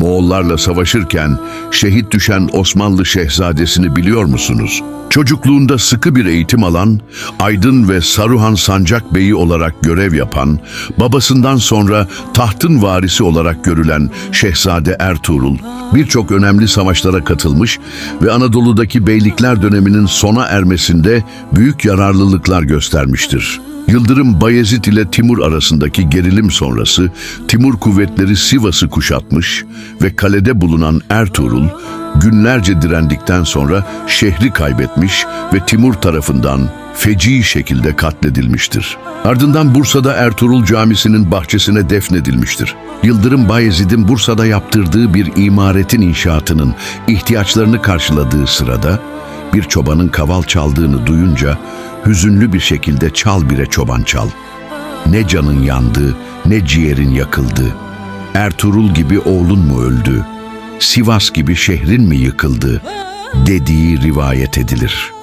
Moğollarla savaşırken şehit düşen Osmanlı şehzadesini biliyor musunuz? Çocukluğunda sıkı bir eğitim alan, Aydın ve Saruhan Sancak Bey'i olarak görev yapan, babasından sonra tahtın varisi olarak görülen Şehzade Ertuğrul, birçok önemli savaşlara katılmış ve Anadolu'daki beylikler döneminin sona ermesinde büyük yararlılıklar göstermiştir. Yıldırım Bayezid ile Timur arasındaki gerilim sonrası Timur kuvvetleri Sivas'ı kuşatmış ve kalede bulunan Ertuğrul günlerce direndikten sonra şehri kaybetmiş ve Timur tarafından feci şekilde katledilmiştir. Ardından Bursa'da Ertuğrul Camisi'nin bahçesine defnedilmiştir. Yıldırım Bayezid'in Bursa'da yaptırdığı bir imaretin inşaatının ihtiyaçlarını karşıladığı sırada bir çobanın kaval çaldığını duyunca hüzünlü bir şekilde çal bire çoban çal. Ne canın yandı, ne ciğerin yakıldı. Ertuğrul gibi oğlun mu öldü? Sivas gibi şehrin mi yıkıldı? Dediği rivayet edilir.''